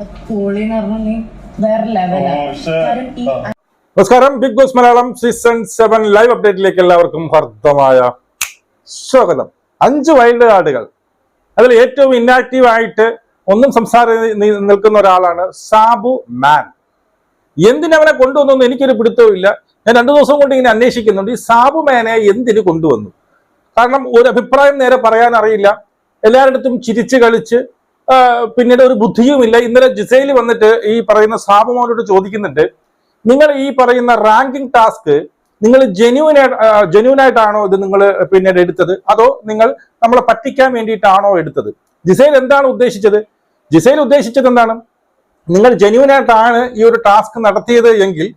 കോളി എന്ന് പറഞ്ഞാൽ വേറെ ലെവലാണ് നമസ്കാരം Bigg Boss Malayalam season seven live അപ്ഡേറ്റിലേക്ക് എല്ലാവർക്കും ഹർദ്ദമായ സ്വാഗതം. അഞ്ച് വൈൽഡ് കാർഡുകൾ അതിൽ ഏറ്റവും ഇന്നാക്റ്റീവ് ആയിട്ട് ഒന്നും സംസാര നിൽക്കുന്ന ഒരാളാണ് സാബു മാൻ. എന്തിനവനെ കൊണ്ടുവന്നു എനിക്കൊരു പിടുത്തവും ഇല്ല. ഞാൻ രണ്ടു ദിവസം കൊണ്ട് ഇങ്ങനെ അന്വേഷിക്കുന്നുണ്ട്. ഈ സാബു മാനെ എന്തിന് കൊണ്ടുവന്നു? കാരണം ഒരു അഭിപ്രായം നേരെ പറയാൻ അറിയില്ല. എല്ലാവരുടെ ചിരിച്ചു കളിച്ച് പിന്നീട് ഒരു ബുദ്ധിയുമില്ല ഇന്നലെ ജിസയിൽ വന്നിട്ട് ഈ പറയുന്ന സാബുമോനോട് ചോദിക്കുന്നുണ്ട്. നിങ്ങൾ ഈ പറയുന്ന റാങ്കിങ് ടാസ്ക് നിങ്ങൾ ജെന്യൂൻ ജെന്യൂൻ ആയിട്ടാണോ ഇത് നിങ്ങൾ പിന്നീട് എടുത്തത്? അതോ നിങ്ങൾ നമ്മളെ പറ്റിക്കാൻ വേണ്ടിയിട്ടാണോ എടുത്തത്? ജിസയിൽ എന്താണ് ഉദ്ദേശിച്ചത്? ജിസയിൽ ഉദ്ദേശിച്ചത് എന്താണ്? നിങ്ങൾ ജെന്യൂൻ ആയിട്ടാണ് ഈ ഒരു ടാസ്ക് നടത്തിയത് എങ്കിൽ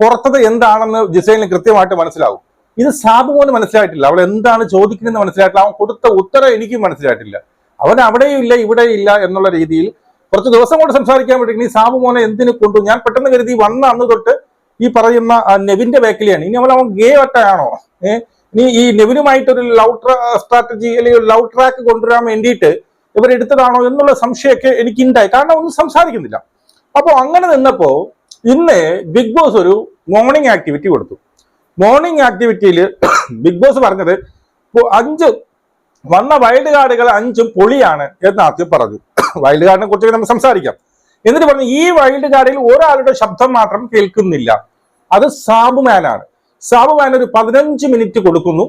പുറത്തത് എന്താണെന്ന് ജിസൈലിന് കൃത്യമായിട്ട് മനസ്സിലാവും. ഇത് സാബുമോന് മനസ്സിലായിട്ടില്ല. അവൾ എന്താണ് ചോദിക്കുന്നതെന്ന് മനസ്സിലായിട്ടില്ല. അവൻ കൊടുത്ത ഉത്തരം എനിക്കും മനസ്സിലായിട്ടില്ല. അവൻ അവിടെയും ഇല്ല ഇവിടെയും ഇല്ല എന്നുള്ള രീതിയിൽ കുറച്ച് ദിവസം കൊണ്ട് സംസാരിക്കാൻ വേണ്ടി ഈ സാബു മോനെ എന്തിനു കൊണ്ടു? ഞാൻ പെട്ടെന്ന് കരുതി വന്ന അന്ന് തൊട്ട് ഈ പറയുന്ന നെവിന്റെ ബാക്കിലാണ് ഇനി അവൻ അവൻ ഗേ ഒറ്റയാണോ? ഏഹ് ഇനി ഈ നെവിനുമായിട്ടൊരു ലവ് സ്ട്രാറ്റജി അല്ലെങ്കിൽ ലവ് ട്രാക്ക് കൊണ്ടുവരാൻ വേണ്ടിയിട്ട് ഇവരെടുത്തതാണോ എന്നുള്ള സംശയമൊക്കെ എനിക്ക് ഉണ്ടായി കാരണം ഒന്നും സംസാരിക്കുന്നില്ല. അപ്പോൾ അങ്ങനെ നിന്നപ്പോൾ ഇന്ന് ബിഗ് ബോസ് ഒരു മോർണിംഗ് ആക്ടിവിറ്റി കൊടുത്തു. മോർണിംഗ് ആക്ടിവിറ്റിയിൽ ബിഗ് ബോസ് പറഞ്ഞത് അഞ്ച് വന്ന വൈൽഡ് കാർഡുകൾ അഞ്ചും പൊളിയാണ് എന്ന് ആദ്യം പറഞ്ഞു. വൈൽഡ് കാർഡിനെ കുറിച്ച് നമ്മൾ സംസാരിക്കാം. എന്നിട്ട് പറഞ്ഞു ഈ വൈൽഡ് കാർഡിൽ ഒരാളുടെ ശബ്ദം മാത്രം കേൾക്കുന്നില്ല. അത് സാബുമാനാണ് സാബുമാൻ ഒരു പതിനഞ്ച് മിനിറ്റ് കൊടുക്കുന്നു.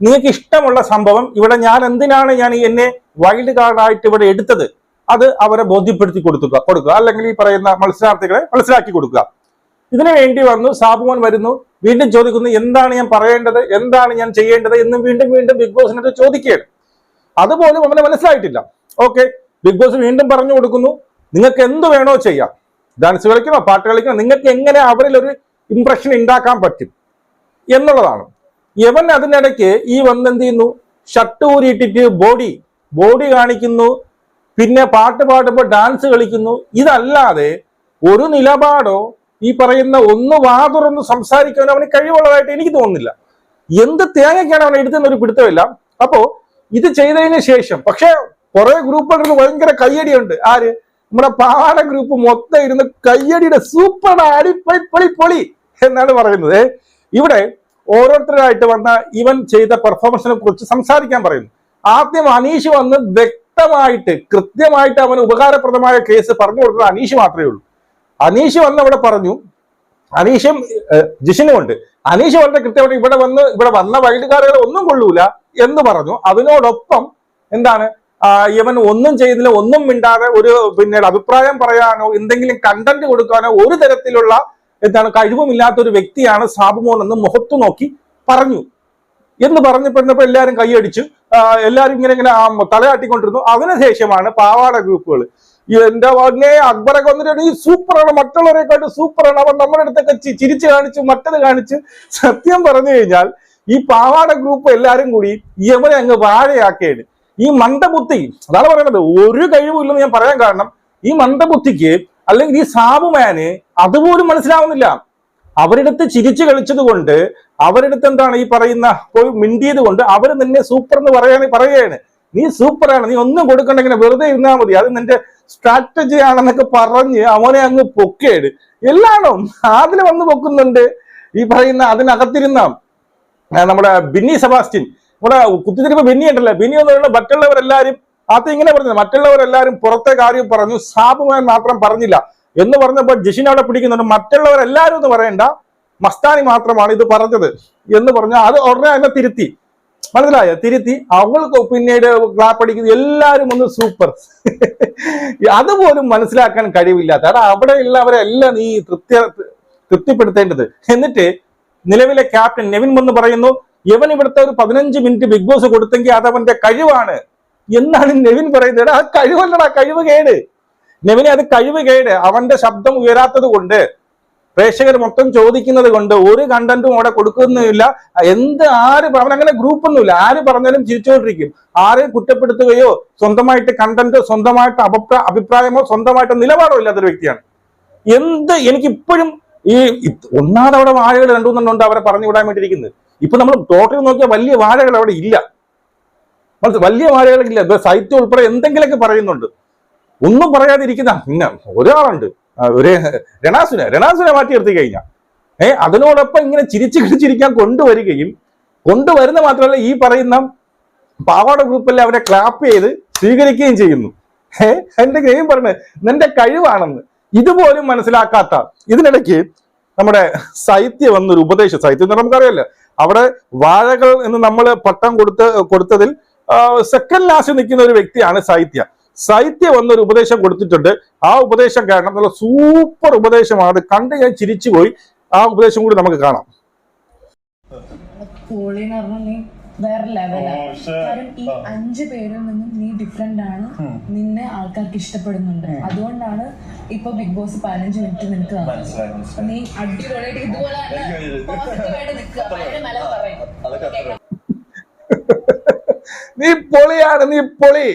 നിങ്ങൾക്ക് ഇഷ്ടമുള്ള സംഭവം ഇവിടെ ഞാൻ എന്തിനാണ് ഞാൻ എന്നെ വൈൽഡ് കാർഡായിട്ട് ഇവിടെ എടുത്തത്? അത് അവരെ ബോധ്യപ്പെടുത്തി കൊടുക്കുക കൊടുക്കുക. അല്ലെങ്കിൽ ഈ പറയുന്ന മത്സരാർത്ഥികളെ മനസ്സിലാക്കി കൊടുക്കുക. ഇതിനു വേണ്ടി വന്നു സാബുമോൻ വരുന്നു. വീണ്ടും ചോദിക്കുന്നു എന്താണ് ഞാൻ പറയേണ്ടത്? എന്താണ് ഞാൻ ചെയ്യേണ്ടത്? എന്നും വീണ്ടും വീണ്ടും ബിഗ് ബോസിനോട് ചോദിക്കുകയാണ്. അതുപോലും അവനെ മനസ്സിലായിട്ടില്ല. ഓക്കെ ബിഗ് ബോസ് വീണ്ടും പറഞ്ഞു കൊടുക്കുന്നു. നിങ്ങൾക്ക് എന്ത് വേണോ ചെയ്യാം. ഡാൻസ് കളിക്കണോ പാട്ട് കളിക്കണോ നിങ്ങൾക്ക് എങ്ങനെ അവരിൽ ഒരു ഇംപ്രഷൻ ഉണ്ടാക്കാൻ പറ്റും എന്നുള്ളതാണ്. യവൻ അതിനിടയ്ക്ക് ഈ വന്ന് എന്ത് ചെയ്യുന്നു? ഷർട്ട് ഊരിയിട്ടിട്ട് ബോഡി ബോഡി കാണിക്കുന്നു. പിന്നെ പാട്ട് പാടുമ്പോൾ ഡാൻസ് കളിക്കുന്നു. ഇതല്ലാതെ ഒരു നിലപാടോ ഈ പറയുന്ന ഒന്ന് വാ തുറന്ന് സംസാരിക്കാൻ അവന് കഴിവുള്ളതായിട്ട് എനിക്ക് തോന്നുന്നില്ല. എന്ത് തേങ്ങയ്ക്കാണ് അവൻ എടുത്തെന്നൊരു പിടുത്തമില്ല. അപ്പോ ഇത് ചെയ്തതിന് ശേഷം പക്ഷെ കുറെ ഗ്രൂപ്പുകൾക്ക് ഭയങ്കര കയ്യടിയുണ്ട്. ആര്? നമ്മുടെ പാട ഗ്രൂപ്പ് മൊത്തം ഇരുന്ന് കയ്യടിയുടെ സൂപ്പർ അടി പൊളി പൊളി എന്നാണ് പറയുന്നത്. ഇവിടെ ഓരോരുത്തരായിട്ട് വന്ന ഇവൻ ചെയ്ത പെർഫോമൻസിനെ കുറിച്ച് സംസാരിക്കാൻ പറയുന്നു. ആദ്യം അനീഷ് വന്ന് വ്യക്തമായിട്ട് കൃത്യമായിട്ട് അവന് ഉപകാരപ്രദമായ കേസ് പറഞ്ഞു കൊടുത്തത് അനീഷ് മാത്രമേ ഉള്ളൂ. അനീഷ് വന്ന് അവിടെ പറഞ്ഞു അനീഷും ജിഷിനും ഉണ്ട്. അനീഷ് വളരെ കൃത്യമായിട്ട് ഇവിടെ വന്ന് ഇവിടെ വന്ന വൈദ്യുകാരുകളെ ഒന്നും കൊള്ളൂല. എന്ന് പറഞ്ഞു. അതിനോടൊപ്പം എന്താണ്? ഇവൻ ഒന്നും ചെയ്യുന്നില്ല ഒന്നും മിണ്ടാതെ ഒരു പിന്നീട് അഭിപ്രായം പറയാനോ എന്തെങ്കിലും കണ്ടന്റ് കൊടുക്കാനോ ഒരു തരത്തിലുള്ള എന്താണ് കഴിവുമില്ലാത്ത ഒരു വ്യക്തിയാണ് സാബുമോൻ എന്ന് മുഖത്തു നോക്കി പറഞ്ഞു. എന്ന് പറഞ്ഞപ്പോഴപ്പോ എല്ലാവരും കൈയടിച്ചു. എല്ലാവരും ഇങ്ങനെ ഇങ്ങനെ തലയാട്ടിക്കൊണ്ടിരുന്നു. അതിനുശേഷമാണ് പാവാട ഗ്രൂപ്പുകൾ എന്റെ വന്നെ അക്ബറൊക്കെ വന്നിട്ട് ഈ സൂപ്പറാണ്. മറ്റുള്ളവരെക്കാട്ടും സൂപ്പറാണ്. അവൻ നമ്മുടെ അടുത്തൊക്കെ ചിരിച്ച് കാണിച്ചു മറ്റത് കാണിച്ച് സത്യം പറഞ്ഞു കഴിഞ്ഞാൽ ഈ പാവാട ഗ്രൂപ്പ് എല്ലാരും കൂടി യമനെ അങ്ങ് വാഴയാക്കുകയാണ് ഈ മന്ദബുദ്ധി അതാണ് പറയുന്നത് ഒരു കഴിവുമില്ലെന്ന് ഞാൻ പറയാൻ കാരണം ഈ മന്ദബുദ്ധിക്ക് അല്ലെങ്കിൽ ഈ സാബുമാന് അതുപോലും മനസ്സിലാവുന്നില്ല. അവരെടുത്ത് ചിരിച്ചു കളിച്ചത് കൊണ്ട് അവരെടുത്ത് എന്താണ് ഈ പറയുന്ന പോയി മിണ്ടിയത് കൊണ്ട് അവർ നിന്നെ സൂപ്പർ എന്ന് പറയാൻ പറയുകയാണ്. നീ സൂപ്പറാണ് നീ ഒന്നും കൊടുക്കണ്ട കൊടുക്കണ്ടെങ്കിൽ വെറുതെ ഇരുന്നാൽ മതി. അത് നിന്റെ സ്ട്രാറ്റജി ആണെന്നൊക്കെ പറഞ്ഞ് അവനെ അങ്ങ് പൊക്കേട് എല്ലാണോ? ആതിന് വന്ന് പൊക്കുന്നുണ്ട്. ഈ പറയുന്ന അതിനകത്തിരുന്ന. നമ്മുടെ ബിന്നി സെബാസ്റ്റ്യൻ. നമ്മുടെ കുത്തിത്തിരിപ്പ് ബിന്നി ഉണ്ടല്ലോ. ബിന്നി എന്ന് പറയുന്നത് മറ്റുള്ളവരെല്ലാരും അത് ഇങ്ങനെ പറഞ്ഞത് മറ്റുള്ളവരെല്ലാരും പുറത്തെ കാര്യം പറഞ്ഞു സാബുമാൻ മാത്രം പറഞ്ഞില്ല എന്ന് പറഞ്ഞപ്പോൾ ജിഷിൻ അവിടെ പിടിക്കുന്നുണ്ട്. മറ്റുള്ളവരെല്ലാരും എന്ന് പറയണ്ട മസ്താനി മാത്രമാണ് ഇത് പറഞ്ഞത് എന്ന് പറഞ്ഞു അത് ഉടനെ തന്നെ തിരുത്തി. മനസ്സിലായോ? തിരുത്തി. അവൾക്ക് പിന്നീട് ക്ലാപ്പ് അടിക്കുന്നത് എല്ലാവരും ഒന്ന് സൂപ്പർ അതുപോലും മനസ്സിലാക്കാൻ കഴിവില്ലാത്ത അവിടെ ഉള്ളവരെല്ലാം നീ തൃപ്തി തൃപ്തിപ്പെടുത്തേണ്ടത്. എന്നിട്ട് നിലവിലെ ക്യാപ്റ്റൻ നെവിൻ വന്ന് പറയുന്നു ഇവൻ ഇവിടുത്തെ ഒരു പതിനഞ്ച് മിനിറ്റ് ബിഗ് ബോസ് കൊടുത്തെങ്കിൽ അത് അവന്റെ കഴിവാണ്. എന്നാണ് നെവിൻ പറയുന്നത്. ആ കഴിവല്ലടാ കഴിവ് കേട്. നെവിനെ അത് കഴിവ് കേട് അവന്റെ ശബ്ദം ഉയരാത്തത് കൊണ്ട് പ്രേക്ഷകർ മൊത്തം ചോദിക്കുന്നത് കൊണ്ട് ഒരു കണ്ടന്റും അവിടെ കൊടുക്കുന്നില്ല എന്ത് ആര് അവൻ അങ്ങനെ ഗ്രൂപ്പ് ഒന്നുമില്ല. ആര് പറഞ്ഞാലും ചിരിച്ചുകൊണ്ടിരിക്കും. ആരെ കുറ്റപ്പെടുത്തുകയോ സ്വന്തമായിട്ട് കണ്ടന്റ് സ്വന്തമായിട്ട് അഭിപ്രായ അഭിപ്രായമോ സ്വന്തമായിട്ട് നിലപാടോ ഇല്ലാത്തൊരു വ്യക്തിയാണ്. എന്ത് എനിക്ക് ഇപ്പോഴും ഈ ഒന്നാമത് അവിടെ വാഴകൾ രണ്ടുമൂന്നെണ്ണുണ്ട് അവരെ പറഞ്ഞു വിടാൻ വേണ്ടിയിരിക്കുന്നത്. ഇപ്പൊ നമ്മൾ ടോട്ടൽ നോക്കിയാൽ വലിയ വാഴകൾ അവിടെ ഇല്ല. വലിയ വാഴകളില്ല സൈറ്റ് ഉൾപ്പെടെ എന്തെങ്കിലുമൊക്കെ പറയുന്നുണ്ട്. ഒന്നും പറയാതിരിക്കുന്ന പിന്നെ ഒരാളുണ്ട്. ഒരു രണാസുനെ. രണാസുനെ മാറ്റി നിർത്തി കഴിഞ്ഞാൽ ഏഹ് അതിനോടൊപ്പം ഇങ്ങനെ ചിരിച്ചു കിടിച്ചിരിക്കാൻ കൊണ്ടുവരികയും കൊണ്ടുവരുന്ന മാത്രമല്ല ഈ പറയുന്ന പാവാട ഗ്രൂപ്പിൽ അവരെ ക്ലാപ്പ് ചെയ്ത് സ്വീകരിക്കുകയും ചെയ്യുന്നു. ഏഹ് എന്റെ ഗെയിം പറഞ്ഞത് നിന്റെ കഴിവാണെന്ന്. ഇതുപോലും മനസ്സിലാക്കാത്ത ഇതിനിടയ്ക്ക് നമ്മുടെ സൈത്യം എന്നൊരു ഉപദേശം സൈത്യം എന്ന് നമുക്കറിയാലോ. അവിടെ വാഴകൾ എന്ന് നമ്മൾ പട്ടം കൊടുത്ത് കൊടുത്തതിൽ സെക്കൻഡ് ലാസ്റ്റ് നിൽക്കുന്ന ഒരു വ്യക്തിയാണ് സൈത്യ സൈത്യം എന്നൊരു ഉപദേശം കൊടുത്തിട്ടുണ്ട്. ആ ഉപദേശം കാരണം നല്ല സൂപ്പർ ഉപദേശമാണ്. കണ്ട് ഞാൻ ചിരിച്ചുപോയി. ആ ഉപദേശം കൂടി നമുക്ക് കാണാം. വേറെ ലെവലാണ് കാരണം ഈ അഞ്ച് പേരിൽ നിന്നും നീ ഡിഫറെന്റ് ആണ് നിന്നെ ആൾക്കാർക്ക് ഇഷ്ടപ്പെടുന്നുണ്ട്. അതുകൊണ്ടാണ് ഇപ്പൊ ബിഗ് ബോസ് പതിനഞ്ച് മിനിറ്റ് നിനക്ക് തന്നത്. നീ അടിപൊളിയായിട്ട് ഇതുപോലെ നിൽക്കുക. ഭയങ്കര പറയും. നീ പൊളിയാണ് നീ പൊളി.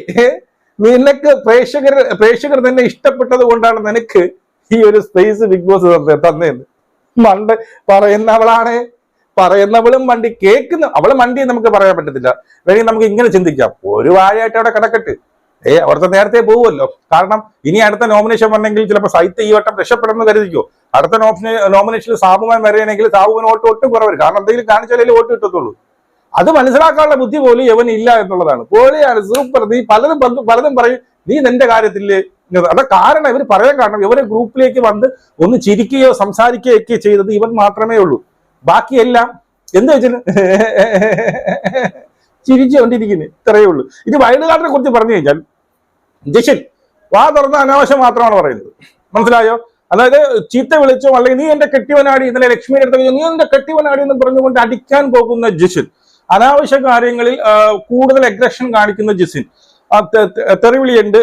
നിനക്ക് പ്രേക്ഷകർ പ്രേക്ഷകർ തന്നെ ഇഷ്ടപ്പെട്ടത് കൊണ്ടാണ് നിനക്ക് ഈ ഒരു സ്പേസ് ബിഗ് ബോസ് തന്നെ തന്നേന്ന്. മണ്ട് പറയുന്നവളാണ്. പറയുന്നവളും വണ്ടി കേൾക്കുന്ന അവളെ വണ്ടി നമുക്ക് പറയാൻ പറ്റത്തില്ല. വേണമെങ്കിൽ നമുക്ക് ഇങ്ങനെ ചിന്തിക്കാം. ഒരു വാഴയായിട്ട് അവിടെ കിടക്കട്ട്. ഏ അവിടുത്തെ നേരത്തെ പോകുമല്ലോ കാരണം ഇനി അടുത്ത നോമിനേഷൻ വന്നെങ്കിൽ ചിലപ്പോൾ സൈത്ത് ഈ വട്ടം രക്ഷപ്പെടുമെന്ന് കരുതിക്കോ. അടുത്ത നോമിനേഷനിൽ സാബുമാൻ വരികയാണെങ്കിൽ സാബുവിന് വോട്ട് ഒട്ടും കുറവരും കാരണം എന്തെങ്കിലും കാണിച്ചാലേ വോട്ട് കിട്ടത്തുള്ളൂ. അത് മനസ്സിലാക്കാനുള്ള ബുദ്ധി പോലും ഇവൻ ഇല്ല എന്നുള്ളതാണ്. പൊളിയാണ് സൂപ്പർ. നീ പലതും പലതും പറയും നീ നിന്റെ കാര്യത്തിൽ അത് കാരണം ഇവർ പറയാൻ കാരണം ഇവരെ ഗ്രൂപ്പിലേക്ക് വന്ന് ഒന്ന് ചിരിക്കുകയോ സംസാരിക്കുകയോ ഒക്കെ ചെയ്തത് ഇവൻ മാത്രമേ ഉള്ളൂ. ബാക്കിയെല്ലാം എന്ത് വെച്ചാൽ ചിരിച്ചുകൊണ്ടിരിക്കുന്നു. ഇത്രയേ ഉള്ളൂ. ഇത് വയനാട്ടിനെ കുറിച്ച് പറഞ്ഞു കഴിഞ്ഞാൽ ജഷൻ വാ തുറന്ന അനാവശ്യം മാത്രമാണ് പറയുന്നത്. മനസ്സിലായോ? അതായത് ചീത്ത വിളിച്ചോ അല്ലെങ്കിൽ നീ എന്റെ കെട്ടിവനാടി ഇന്നലെ ലക്ഷ്മിയുടെ അടുത്ത് നീ എന്റെ കെട്ടിവനാടി എന്ന് പറഞ്ഞുകൊണ്ട് അടിക്കാൻ പോകുന്ന ജിഷിൻ അനാവശ്യ കാര്യങ്ങളിൽ കൂടുതൽ അഗ്രഷൻ കാണിക്കുന്ന ജിസിൻ തെറിവിളിയുണ്ട്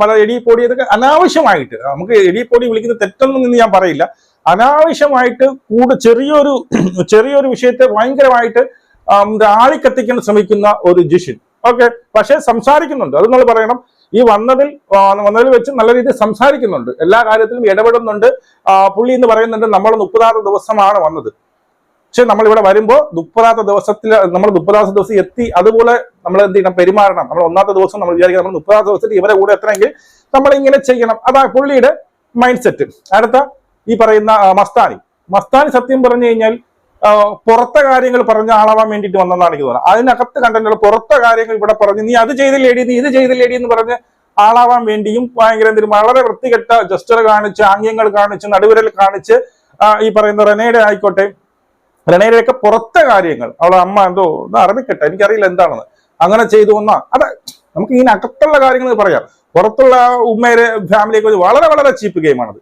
പല എടിപ്പൊടി ഇതൊക്കെ അനാവശ്യമായിട്ട് നമുക്ക് എടിപ്പൊടി വിളിക്കുന്ന തെറ്റൊന്നും ഞാൻ പറയില്ല. അനാവശ്യമായിട്ട് കൂടെ ചെറിയൊരു ചെറിയൊരു വിഷയത്തെ ഭയങ്കരമായിട്ട് ആളിക്കത്തിക്കാൻ ശ്രമിക്കുന്ന ഒരു ജിഷിൻ. ഓക്കെ? പക്ഷെ സംസാരിക്കുന്നുണ്ട്. അത് നമ്മൾ പറയണം. ഈ വന്നതിൽ വന്നതിൽ വെച്ച് നല്ല രീതിയിൽ സംസാരിക്കുന്നുണ്ട്. എല്ലാ കാര്യത്തിലും ഇടപെടുന്നുണ്ട്. പുള്ളി എന്ന് പറയുന്നുണ്ട് നമ്മൾ മുപ്പതാറ് ദിവസമാണ് വന്നത്. പക്ഷെ നമ്മൾ ഇവിടെ വരുമ്പോൾ മുപ്പതാമത്തെ ദിവസത്തിൽ നമ്മൾ മുപ്പതാമത്തെ ദിവസം എത്തി അതുപോലെ നമ്മൾ എന്ത് ചെയ്യണം? പെരുമാറണം. നമ്മൾ ഒന്നാമത്തെ ദിവസം നമ്മൾ വിചാരിക്കണം നമ്മൾ മുപ്പതാമത്തെ ദിവസത്തിൽ ഇവരെ കൂടെ എത്തണമെങ്കിൽ നമ്മൾ ഇങ്ങനെ ചെയ്യണം. അതാ പുള്ളിയുടെ മൈൻഡ് സെറ്റ് അടുത്ത. ഈ പറയുന്ന മസ്താനി. മസ്താനി സത്യം പറഞ്ഞു കഴിഞ്ഞാൽ പുറത്തെ കാര്യങ്ങൾ പറഞ്ഞ ആളാവാൻ വേണ്ടിയിട്ട് വന്നതാണ് എനിക്ക് തോന്നുന്നത്. അതിനകത്ത് കണ്ടന്റുള്ള പുറത്തെ കാര്യങ്ങൾ ഇവിടെ പറഞ്ഞ് നീ അത് ചെയ്തില്ലേടി നീ ഇത് ചെയ്തില്ലേടി എന്ന് പറഞ്ഞ് ആളാവാൻ വേണ്ടിയും ഭയങ്കര എന്തെങ്കിലും വളരെ വൃത്തികെട്ട ജസ്റ്റർ കാണിച്ച് ആംഗ്യങ്ങൾ കാണിച്ച് നടുവിരൽ കാണിച്ച് ഈ പറയുന്ന റെനയുടെ ആയിക്കോട്ടെ. റെനയുടെയൊക്കെ പുറത്തെ കാര്യങ്ങൾ. അവളെ അമ്മ എന്തോ ഒന്ന് അറിയിക്കട്ടെ എനിക്കറിയില്ല എന്താണെന്ന്. അങ്ങനെ ചെയ്തു വന്നാ. അതെ നമുക്ക് ഇങ്ങനെ അകത്തുള്ള കാര്യങ്ങൾ പറയാം. പുറത്തുള്ള ഉമ്മയുടെ ഫാമിലിയൊക്കെ കുറിച്ച് വളരെ വളരെ ചീപ്പ് ഗെയിമാണത്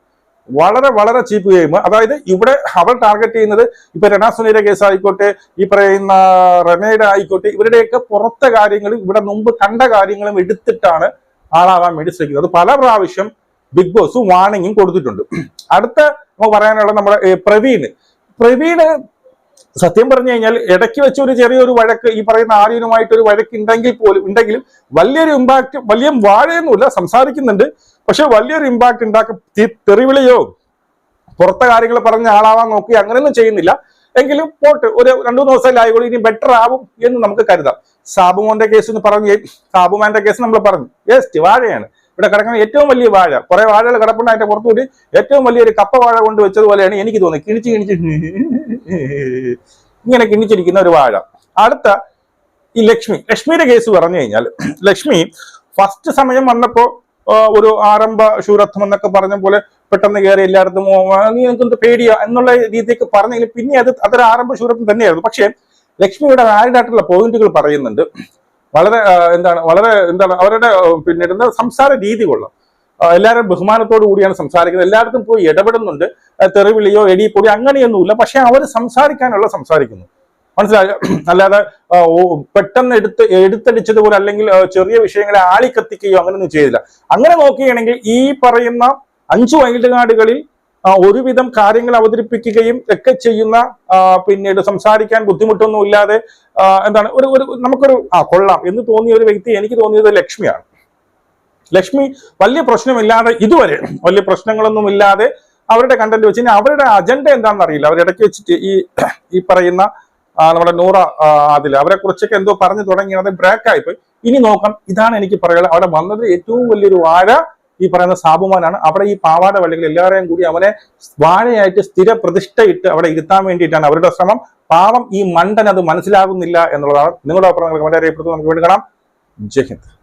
വളരെ വളരെ ചീപ്പ് ഗെയിം അതായത് ഇവിടെ അവൾ ടാർഗറ്റ് ചെയ്യുന്നത് ഇപ്പൊ രണാസുനിയുടെ കേസ് ആയിക്കോട്ടെ ഈ പറയുന്ന റെനയുടെ ആയിക്കോട്ടെ ഇവരുടെയൊക്കെ പുറത്തെ കാര്യങ്ങളും ഇവിടെ മുമ്പ് കണ്ട കാര്യങ്ങളും എടുത്തിട്ടാണ് ആളാവാൻ വേണ്ടി ശ്രമിക്കുന്നത്. അത് പല പ്രാവശ്യം ബിഗ് ബോസും വാണിങ്ങും കൊടുത്തിട്ടുണ്ട്. അടുത്ത നമുക്ക് പറയാനുള്ള നമ്മുടെ പ്രവീൺ. പ്രവീണ് സത്യം പറഞ്ഞു കഴിഞ്ഞാൽ ഇടയ്ക്ക് വെച്ച് ഒരു ചെറിയൊരു വഴക്ക് ഈ പറയുന്ന ആര്യനുമായിട്ട് ഒരു വഴക്ക് ഉണ്ടെങ്കിൽ പോലും ഉണ്ടെങ്കിലും വലിയൊരു ഇമ്പാക്ട് വലിയ വാഴയൊന്നുമില്ല സംസാരിക്കുന്നുണ്ട്. പക്ഷെ വലിയൊരു ഇമ്പാക്ട് ഉണ്ടാക്കും. തെറിവിളിയോ പുറത്തെ കാര്യങ്ങൾ പറഞ്ഞ ആളാവാൻ നോക്കി അങ്ങനെയൊന്നും ചെയ്യുന്നില്ല. എങ്കിലും പോട്ട് ഒരു രണ്ടു മൂന്ന് ദിവസം ആയിക്കോളും ഇനി ബെറ്റർ ആവും എന്ന് നമുക്ക് കരുതാം. സാബുമോന്റെ കേസ് എന്ന് പറഞ്ഞു സാബുമാന്റെ കേസ് നമ്മൾ പറഞ്ഞു. യെസ്റ്റ് വാഴയാണ്. ഇവിടെ കിടക്കുന്ന ഏറ്റവും വലിയ വാഴ. കുറെ വാഴകൾ കിടപ്പുണ്ട് അതിന്റെ പുറത്തുകൂടി ഏറ്റവും വലിയൊരു കപ്പ വാഴ കൊണ്ട് വെച്ചതുപോലെയാണ് എനിക്ക് തോന്നുന്നത് കിണിച്ച് കിണിച്ച്. ഇങ്ങനെ കിണിച്ചിരിക്കുന്ന ഒരു വാഴ. അടുത്ത ഈ ലക്ഷ്മി. ലക്ഷ്മിയുടെ കേസ് പറഞ്ഞു കഴിഞ്ഞാൽ ലക്ഷ്മി ഫസ്റ്റ് സമയം വന്നപ്പോ ഒരു ആരംഭ ശൂരത്വം എന്നൊക്കെ പറഞ്ഞ പോലെ പെട്ടെന്ന് കയറി എല്ലായിടത്തും നീ എനിക്കൊന്ന് പേടിയാ? എന്നുള്ള രീതിയൊക്കെ പറഞ്ഞെങ്കിലും പിന്നെ അത് അതൊരു ആരംഭ ശൂരത്വം തന്നെയായിരുന്നു. പക്ഷേ ലക്ഷ്മിയുടെ വാലിഡ് പോയിന്റുകൾ പറയുന്നുണ്ട്. വളരെ എന്താണ് വളരെ എന്താണ് അവരുടെ പിന്നെ സംസാര രീതി കൊള്ളാം. എല്ലാവരും ബഹുമാനത്തോടു കൂടിയാണ് സംസാരിക്കുന്നത്. എല്ലായിടത്തും പോയി ഇടപെടുന്നുണ്ട്. തെറിവിളിയോ എടിപ്പൊടി അങ്ങനെയൊന്നുമില്ല. പക്ഷെ അവർ സംസാരിക്കാനുള്ള സംസാരിക്കുന്നു. മനസ്സിലായോ? അല്ലാതെ പെട്ടെന്ന് എടുത്ത് എടുത്തടിച്ചതുപോലെ അല്ലെങ്കിൽ ചെറിയ വിഷയങ്ങളെ ആളിക്കത്തിക്കുകയോ അങ്ങനെയൊന്നും ചെയ്തില്ല. അങ്ങനെ നോക്കുകയാണെങ്കിൽ ഈ പറയുന്ന അഞ്ചു വൈൽഡ് കാർഡുകളിൽ ഒരുവിധം കാര്യങ്ങൾ അവതരിപ്പിക്കുകയും ഒക്കെ ചെയ്യുന്ന പിന്നീട് സംസാരിക്കാൻ ബുദ്ധിമുട്ടൊന്നും ഇല്ലാതെ എന്താണ് ഒരു ഒരു നമുക്കൊരു ആ കൊള്ളാം എന്ന് തോന്നിയ ഒരു വ്യക്തി എനിക്ക് തോന്നിയത് ലക്ഷ്മിയാണ്. ലക്ഷ്മി വലിയ പ്രശ്നമില്ലാതെ ഇതുവരെ വലിയ പ്രശ്നങ്ങളൊന്നും ഇല്ലാതെ അവരുടെ കണ്ടന്റ് വെച്ച് കഴിഞ്ഞാൽ അവരുടെ അജണ്ട എന്താണെന്ന് അറിയില്ല അവർ ഇടയ്ക്ക് വെച്ചിട്ട് ഈ ഈ പറയുന്ന നമ്മുടെ നൂറ അതിൽ അവരെ കുറിച്ചൊക്കെ എന്തോ പറഞ്ഞു തുടങ്ങി അത് ബ്രേക്ക് ആയിപ്പോയി. ഇനി നോക്കാം. ഇതാണ് എനിക്ക് പറയാനുള്ളത്. അവിടെ വന്നത് ഏറ്റവും വലിയൊരു വാഴ ഈ പറയുന്ന സാബുമാനാണ്. അവിടെ ഈ പാവാട വള്ളികൾ എല്ലാവരെയും കൂടി അവനെ വാഴയായിട്ട് സ്ഥിര പ്രതിഷ്ഠയിട്ട് അവിടെ ഇരുത്താൻ വേണ്ടിയിട്ടാണ് അവരുടെ ശ്രമം. പാവം ഈ മണ്ടൻ അത് മനസ്സിലാകുന്നില്ല എന്നുള്ളതാണ്. നിങ്ങളുടെ അഭിപ്രായങ്ങൾ കമന്റ് നമുക്ക് വേണ്ടി കാണാം. ജയ് ഹിന്ദ്.